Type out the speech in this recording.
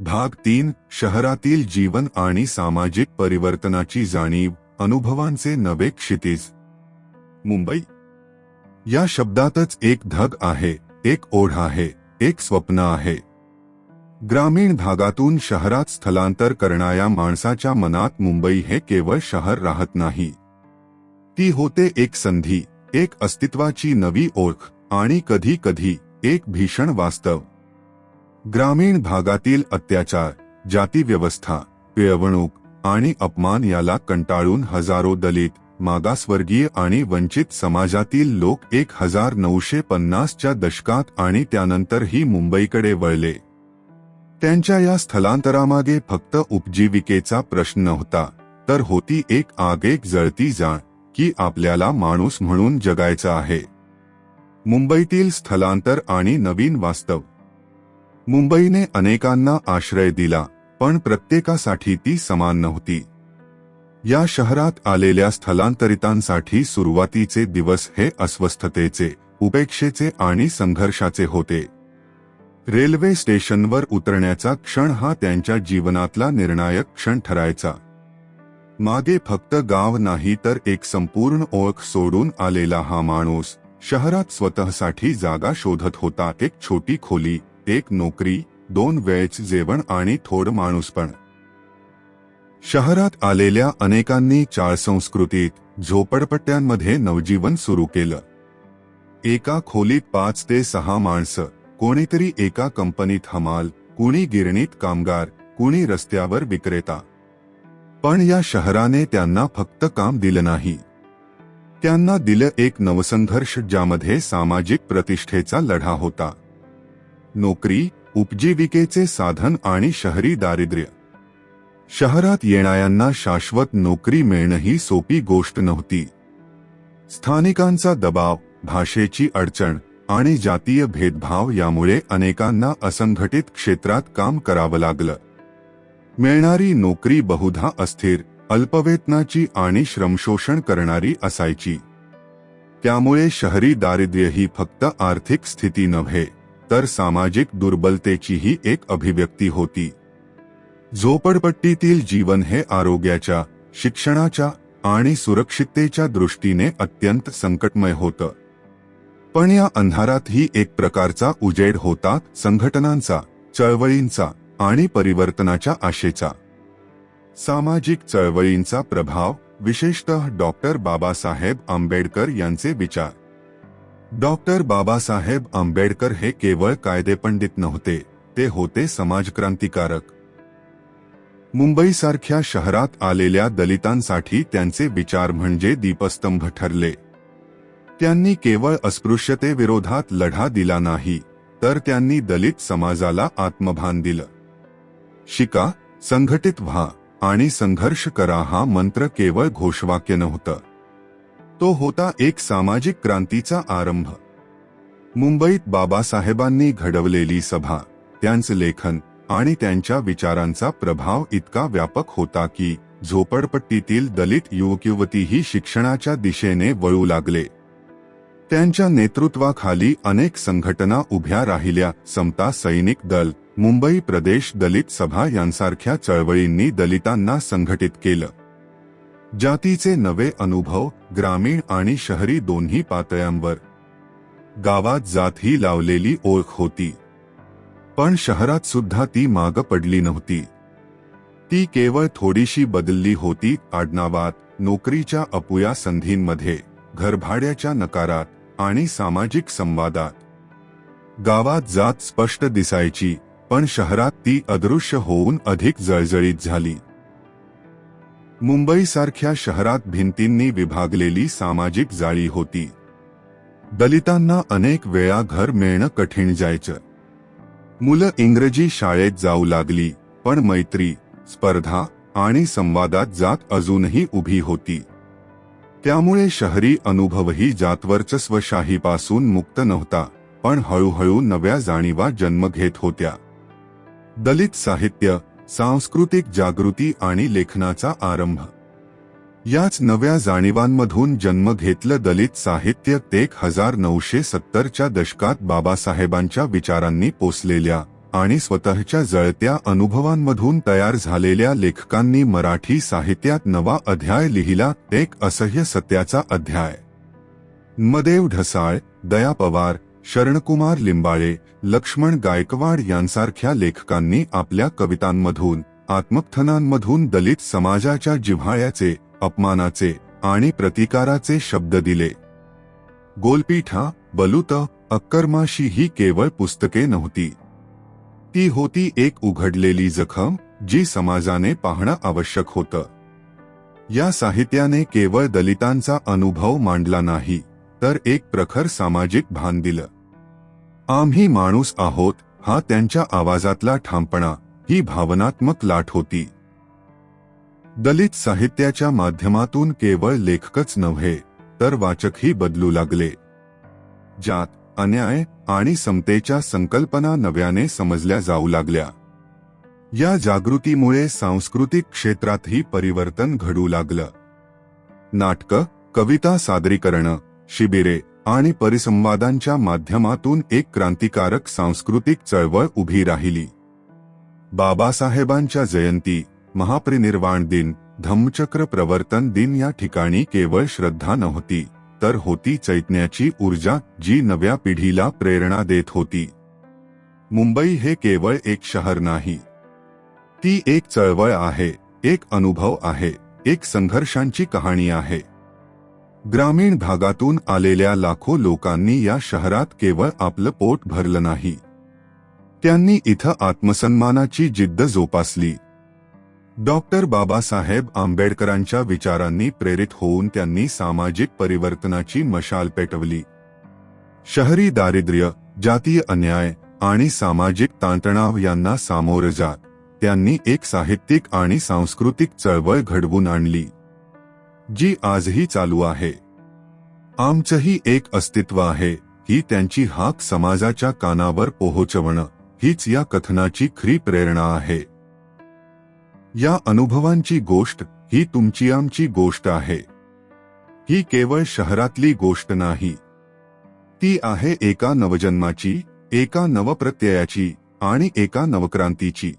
भाग तीन शहरातील जीवन आणि सामाजिक परिवर्तनाची जाणीव अनुभवांचे नवे क्षितिज. मुंबई. या शब्दातच एक धग आहे एक ओढ आहे एक स्वप्न आहे. ग्रामीण भागातून शहरात स्थलांतर करणाऱ्या माणसाच्या मनात मुंबई हे केवळ शहर राहत नाही. ती होते एक संधी एक अस्तित्वाची नवी ओळख आणि कधी कधी एक भीषण वास्तव. ग्रामीण भागातील अत्याचार जातीव्यवस्था पिळवणूक आणि अपमान याला कंटाळून हजारो दलित मागासवर्गीय आणि वंचित समाजातील लोक एक हजार नऊशे पन्नासच्या दशकात आणि त्यानंतरही मुंबईकडे वळले. त्यांच्या या स्थलांतरामागे फक्त उपजीविकेचा प्रश्न नव्हता तर होती एक आगेक जळती जाण की आपल्याला माणूस म्हणून जगायचं आहे. मुंबईतील स्थलांतर आणि नवीन वास्तव मुंबईने अनेकांना आश्रय दिला पण प्रत्येकासाठी ती समान नव्हती. या शहरात आलेल्या स्थलांतरितांसाठी सुरुवातीचे दिवस हे अस्वस्थतेचे उपेक्षेचे आणि संघर्षाचे होते. रेल्वे स्टेशनवर उतरण्याचा क्षण हा त्यांच्या जीवनातला निर्णायक क्षण ठरायचा. मागे फक्त गाव नाही तर एक संपूर्ण ओळख सोडून आलेला हा माणूस शहरात स्वतःसाठी जागा शोधत होता एक छोटी खोली एक नोकरी दोन वेळेच जेवण आणि थोड माणूसपण शहरात आलेल्या अनेकांनी चाळ संस्कृतीत झोपडपट्ट्यांमध्ये नवजीवन सुरू केलं. एका खोलीत पाच ते सहा माणसं कोणीतरी एका कंपनीत हमाल कुणी गिरणीत कामगार कुणी रस्त्यावर विक्रेता. पण या शहराने त्यांना फक्त काम दिलं नाही. त्यांना दिलं एक नवसंघर्ष ज्यामध्ये सामाजिक प्रतिष्ठेचा लढा होता. नोकरी उपजीविकेचे साधन आणि शहरी दारिद्र्य. शहरात येणाऱ्यांना शाश्वत नोकरी मिळणं ही सोपी गोष्ट नव्हती. स्थानिकांचा दबाव भाषेची अडचण आणि जातीय भेदभाव यामुळे अनेकांना असंघटित क्षेत्रात काम करावं लागलं. मिळणारी नोकरी बहुधा अस्थिर अल्पवेतनाची आणि श्रमशोषण करणारी असायची. त्यामुळे शहरी दारिद्र्य ही फक्त आर्थिक स्थिती नव्हे. तर सामाजिक दुर्बलतेचीही एक अभिव्यक्ती होती. झोपडपट्टीतील जीवन हे आरोग्याच्या शिक्षणाच्या आणि सुरक्षिततेच्या दृष्टीने अत्यंत संकटमय होतं. पण या अंधारातही एक प्रकारचा उजेड होता संघटनांचा चळवळींचा आणि परिवर्तनाच्या आशेचा. सामाजिक चळवळींचा प्रभाव विशेषतः डॉक्टर बाबासाहेब आंबेडकर यांचे विचार. डॉक्टर बाबासाहेब आंबेडकर हे केवळ कायदेपंडित नव्हते ते होते समाजक्रांतिकारक. मुंबईसारख्या शहरात आलेल्या दलितांसाठी त्यांचे विचार म्हणजे दीपस्तंभ ठरले. त्यांनी केवळ अस्पृश्यतेविरोधात लढा दिला नाही तर त्यांनी दलित समाजाला आत्मभान दिलं. शिका संघटित व्हा आणि संघर्ष करा हा मंत्र केवळ घोषवाक्य नव्हतं. तो होता एक सामाजिक क्रांतीचा आरंभ. मुंबईत बाबासाहेबांनी घडवलेली सभा त्यांचं लेखन आणि त्यांच्या विचारांचा प्रभाव इतका व्यापक होता की झोपडपट्टीतील दलित युवक युवतीही शिक्षणाच्या दिशेने वळू लागले. त्यांच्या नेतृत्वाखाली अनेक संघटना उभ्या राहिल्या समता सैनिक दल मुंबई प्रदेश दलित सभा यांसारख्या चळवळींनी दलितांना संघटित केलं. जातीचे नवे अनुभव ग्रामीण आणि शहरी दोन्ही पातळ्यांवर. गावात जात ही लावलेली ओळख होती. पण शहरात सुद्धा ती माग पडली नव्हती. ती केवळ थोडीशी बदलली होती आडनावात नोकरीच्या अपुया संधींमध्ये घरभाड्याच्या नकारात आणि सामाजिक संवादात. गावात जात स्पष्ट दिसायची पण शहरात ती अदृश्य होऊन अधिक जळजळीत झाली. मुंबईसारख्या शहरात भिंतींनी विभागलेली सामाजिक जाळी होती. दलितांना अनेक वेळा घर मिळणं कठीण जायचं. मुलं इंग्रजी शाळेत जाऊ लागली पण मैत्री स्पर्धा आणि संवादात जात अजूनही उभी होती. त्यामुळे शहरी अनुभवही जातवर्चस्वशाहीपासून मुक्त नव्हता पण हळूहळू नव्या जाणीवा जन्म घेत होत्या. दलित साहित्य सांस्कृतिक जागृती आणि लेखनाचा आरंभ. याच नव्या जाणीवांमधून जन्म घेतलं दलित साहित्य एक हजार नऊशे सत्तरच्या दशकात बाबासाहेबांच्या विचारांनी पोसलेल्या आणि स्वतःच्या जळत्या अनुभवांमधून तयार झालेल्या लेखकांनी मराठी साहित्यात नवा अध्याय लिहिला एक असह्य सत्याचा अध्याय. मदेव ढसाळ दया पवार शरणकुमार लिंबाळे लक्ष्मण गायकवाड यांसारख्या लेखकांनी आपल्या कवितांमधून आत्मकथनांमधून दलित समाजाच्या जिव्हाळ्याचे अपमानाचे आणि प्रतिकाराचे शब्द दिले. गोलपीठा बलुत अक्करमाशी ही केवळ पुस्तके नव्हती. ती होती एक उघडलेली जखम जी समाजाने पाहणं आवश्यक होतं. या साहित्याने केवळ दलितांचा अनुभव मांडला नाही. तर एक प्रखर सामाजिक भान दिलं. आम्ही माणूस आहोत हा त्यांच्या आवाजातला ठामपणा ही भावनात्मक लाट होती. दलित साहित्याच्या माध्यमातून केवळ लेखकच नव्हे तर वाचकही बदलू लागले. ज्यात अन्याय आणि समतेच्या संकल्पना नव्याने समजल्या जाऊ लागल्या. या जागृतीमुळे सांस्कृतिक क्षेत्रातही परिवर्तन घडू लागलं. नाटकं कविता सादरीकरणं शिबिरे आणि परिसंवादांच्या माध्यमातून एक क्रांतिकारक सांस्कृतिक चळवळ उभी राहिली. बाबासाहेबांच्या जयंती महापरिनिर्वाण दिन धम्मचक्र प्रवर्तन दिन या ठिकाणी केवळ श्रद्धा नव्हती तर होती चैतन्याची ऊर्जा जी नव्या पिढीला प्रेरणा देत होती. मुंबई हे केवळ एक शहर नाही. ती एक चळवळ आहे एक अनुभव आहे एक संघर्षांची कहाणी आहे. ग्रामीण भागातून आलेल्या लाखो लोकांनी या शहरात केवळ आपलं पोट भरलं नाही. त्यांनी इथं आत्मसन्मानाची जिद्द जोपासली. डॉक्टर बाबासाहेब आंबेडकरांच्या विचारांनी प्रेरित होऊन त्यांनी सामाजिक परिवर्तनाची मशाल पेटवली. शहरी दारिद्र्य जातीय अन्याय आणि सामाजिक ताणतणाव यांना सामोरं जात त्यांनी एक साहित्यिक आणि सांस्कृतिक चळवळ घडवून आणली. जी आजही चालू आहे. आमचंही एक अस्तित्व आहे ही त्यांची हाक समाजाच्या कानावर पोहोचवणं हीच या कथनाची खरी प्रेरणा आहे. या अनुभवांची गोष्ट ही तुमची आमची गोष्ट आहे. ही केवळ शहरातली गोष्ट नाही. ती आहे एका नवजन्माची एका नवप्रत्ययाची आणि एका नवक्रांतीची.